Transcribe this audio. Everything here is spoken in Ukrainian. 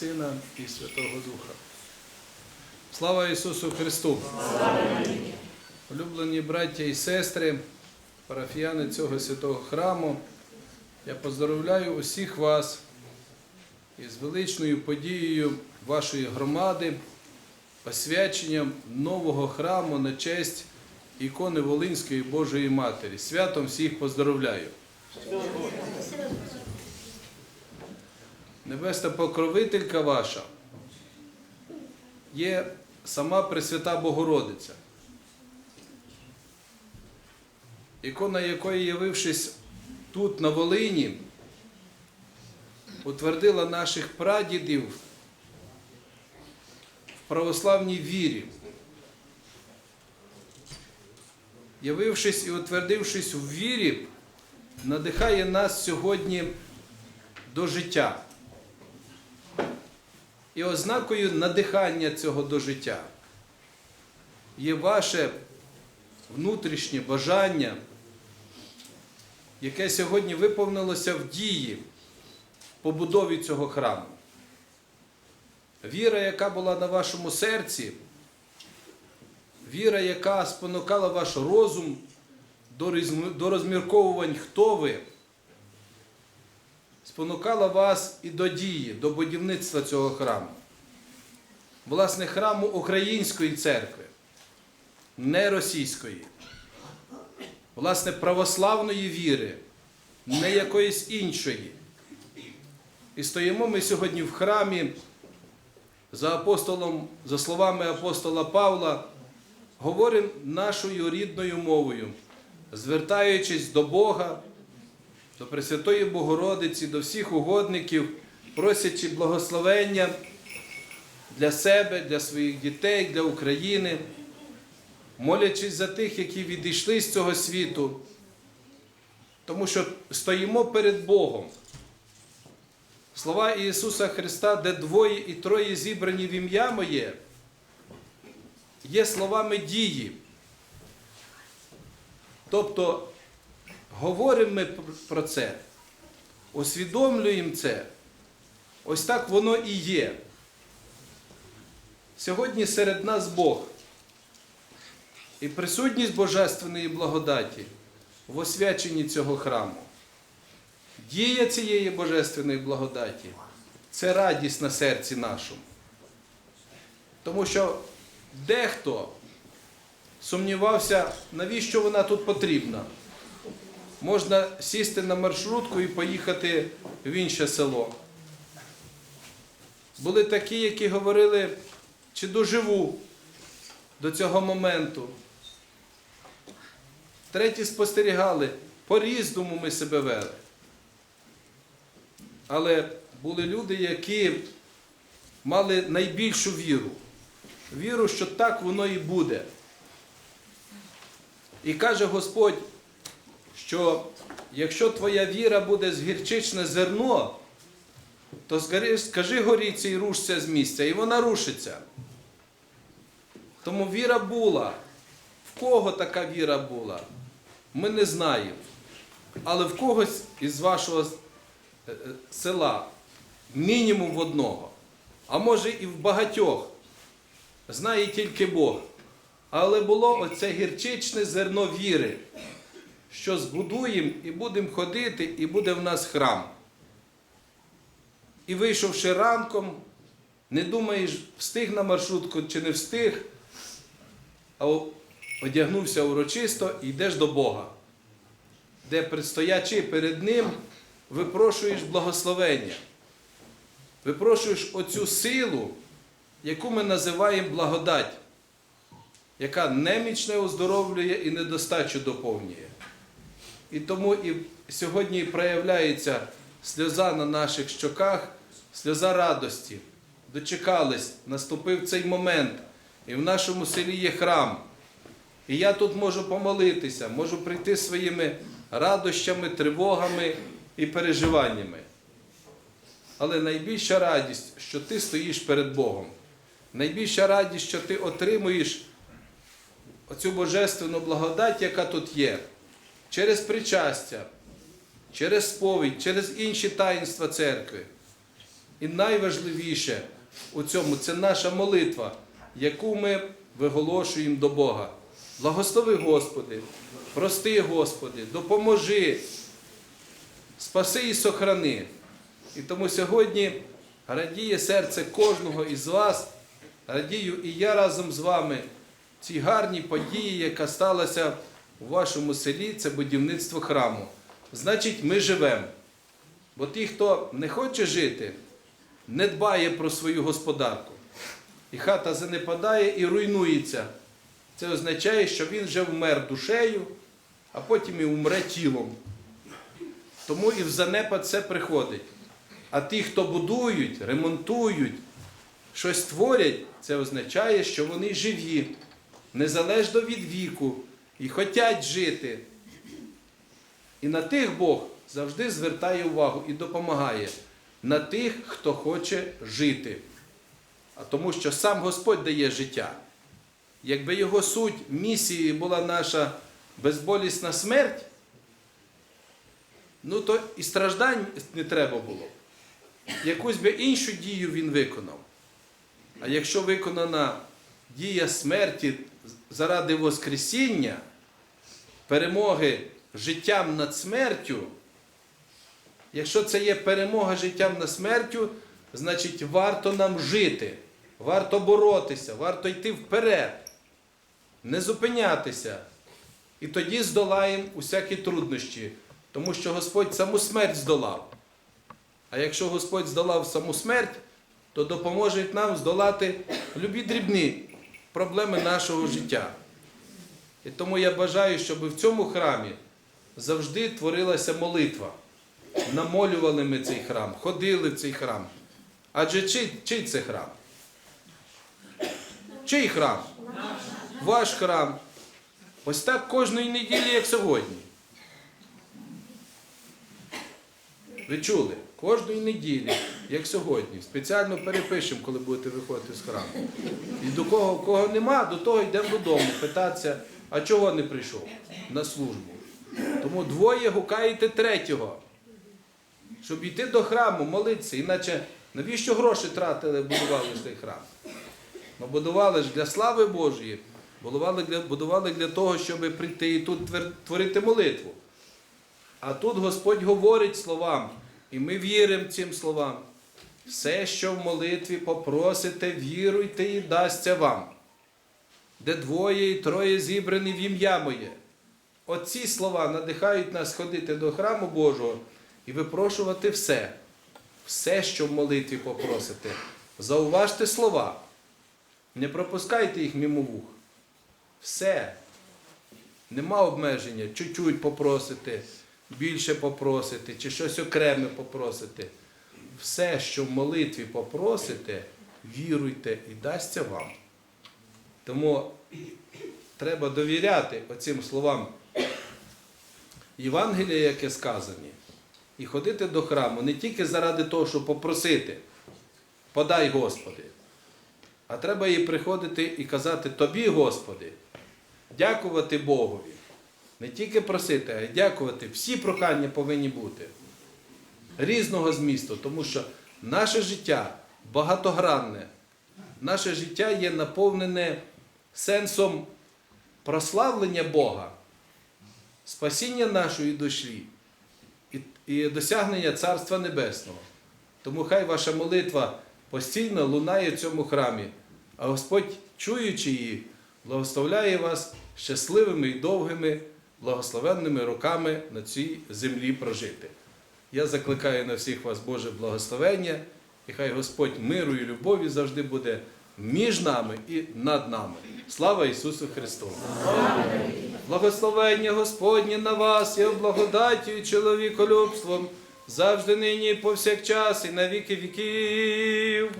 Сина, і Святого Духа. Слава Ісусу Христу! Улюблені браття і сестри, парафіяни цього святого храму, я поздоровляю усіх вас із величною подією вашої громади, освяченням нового храму на честь ікони Волинської Божої Матері. Святом всіх поздоровляю. Небесна покровителька ваша є сама Пресвята Богородиця, ікона якої, явившись тут, на Волині, утвердила наших прадідів в православній вірі. Явившись і утвердившись у вірі, надихає нас сьогодні до життя. І ознакою надихання цього до життя є ваше внутрішнє бажання, яке сьогодні виповнилося в дії побудові цього храму. Віра, яка була на вашому серці, віра, яка спонукала ваш розум до розмірковувань, хто ви, спонукала вас і до дії, до будівництва цього храму. Власне, храму Української церкви, не російської, власне, православної віри, не якоїсь іншої. І стоїмо ми сьогодні в храмі за апостолом, за словами апостола Павла, говоримо нашою рідною мовою, звертаючись до Бога, до Пресвятої Богородиці, до всіх угодників, просячи благословення для себе, для своїх дітей, для України, молячись за тих, які відійшли з цього світу, тому що стоїмо перед Богом. Слова Ісуса Христа, де двоє і троє зібрані в ім'я Моє, є словами дії. Тобто говоримо ми про це, усвідомлюємо це. Ось так воно і є. Сьогодні серед нас Бог. І присутність Божественної благодаті в освяченні цього храму. Дія цієї Божественної благодаті це радість на серці нашому. Тому що дехто сумнівався, навіщо вона тут потрібна. Можна сісти на маршрутку і поїхати в інше село. Були такі, які говорили, чи доживу до цього моменту. Треті спостерігали, по-різному ми себе вели. Але були люди, які мали найбільшу віру. Віру, що так воно і буде. І каже Господь, що якщо твоя віра буде з гірчичне зерно, то скажи горіться і рушся з місця, і вона рушиться. Тому віра була. В кого така віра була? Ми не знаємо. Але в когось із вашого е, е, села, мінімум в одного, а може і в багатьох, знає тільки Бог. Але було оце гірчичне зерно віри, що збудуємо і будемо ходити, і буде в нас храм. І вийшовши ранком, не думаєш, встиг на маршрутку чи не встиг, а одягнувся урочисто і йдеш до Бога, де предстоячи перед Ним, випрошуєш благословення, випрошуєш оцю силу, яку ми називаємо благодать, яка немічне оздоровлює і недостачу доповнює. І тому і сьогодні проявляється сльоза на наших щоках, сльоза радості. Дочекались, наступив цей момент, і в нашому селі є храм. І я тут можу помолитися, можу прийти своїми радощами, тривогами і переживаннями. Але найбільша радість, що ти стоїш перед Богом. Найбільша радість, що ти отримуєш оцю божественну благодать, яка тут є, через причастя, через сповідь, через інші таїнства церкви. І найважливіше у цьому це наша молитва, яку ми виголошуємо до Бога. Благослови, Господи, прости, Господи, допоможи, спаси і сохрани. І тому сьогодні радіє серце кожного із вас, радію і я разом з вами цій гарній події, яка сталася у вашому селі, це будівництво храму. Значить, ми живемо. Бо ті, хто не хоче жити, не дбає про свою господарку. І хата занепадає і руйнується. Це означає, що він вже вмер душею, а потім і умре тілом. Тому і в занепад це приходить. А ті, хто будують, ремонтують, щось творять, це означає, що вони живі, незалежно від віку, і хочуть жити. І на тих Бог завжди звертає увагу і допомагає. На тих, хто хоче жити. А тому що сам Господь дає життя. Якби його суть місії була наша безболісна смерть, ну то і страждань не треба було. Якусь би іншу дію він виконав. А якщо виконана дія смерті заради Воскресіння, перемоги життям над смертю, якщо це є перемога життям над смертю, значить варто нам жити, варто боротися, варто йти вперед, не зупинятися. І тоді здолаємо усякі труднощі, тому що Господь саму смерть здолав. А якщо Господь здолав саму смерть, то допоможе нам здолати любі дрібні проблеми нашого життя. І тому я бажаю, щоб в цьому храмі завжди творилася молитва. Намолювали ми цей храм, ходили в цей храм. Адже чий, чий це храм? Чий храм? Ваш храм. Ось так кожної неділі, як сьогодні. Ви чули? Кожної неділі, як сьогодні, спеціально перепишемо, коли будете виходити з храму. І до кого, кого нема, до того йдемо додому, питатися, а чого не прийшов на службу. Тому двоє гукаєте третього, щоб йти до храму, молитися. Іначе навіщо гроші тратили, будували ж цей храм? Ми будували ж для слави Божої, будували для, будували для того, щоб прийти і тут творити молитву. А тут Господь говорить словам, і ми віримо цим словам. Все, що в молитві попросите, віруйте і дасться вам. Де двоє і троє зібрані в ім'я моє. Оці слова надихають нас ходити до храму Божого і випрошувати все. Все, що в молитві попросите. Зауважте слова. Не пропускайте їх мимо вух. Все. Нема обмеження. Чуть-чуть попросите, більше попросите, чи щось окреме попросите. Все, що в молитві попросите, віруйте і дасться вам. Тому треба довіряти оцим словам Євангелія, яке сказані, і ходити до храму не тільки заради того, щоб попросити, подай Господи, а треба і приходити і казати Тобі, Господи, дякувати Богові. Не тільки просити, а й дякувати. Всі прохання повинні бути різного змісту, тому що наше життя багатогранне, наше життя є наповнене сенсом прославлення Бога, спасіння нашої душі і, досягнення Царства Небесного. Тому хай ваша молитва постійно лунає в цьому храмі, а Господь, чуючи її, благословляє вас щасливими і довгими, благословенними роками на цій землі прожити. Я закликаю на всіх вас Боже благословення, і хай Господь миру і любові завжди буде між нами і над нами. Слава Ісусу Христу! Благословення Господнє на вас і благодаттю і чоловіколюбством завжди нині повсякчас і на віки віків.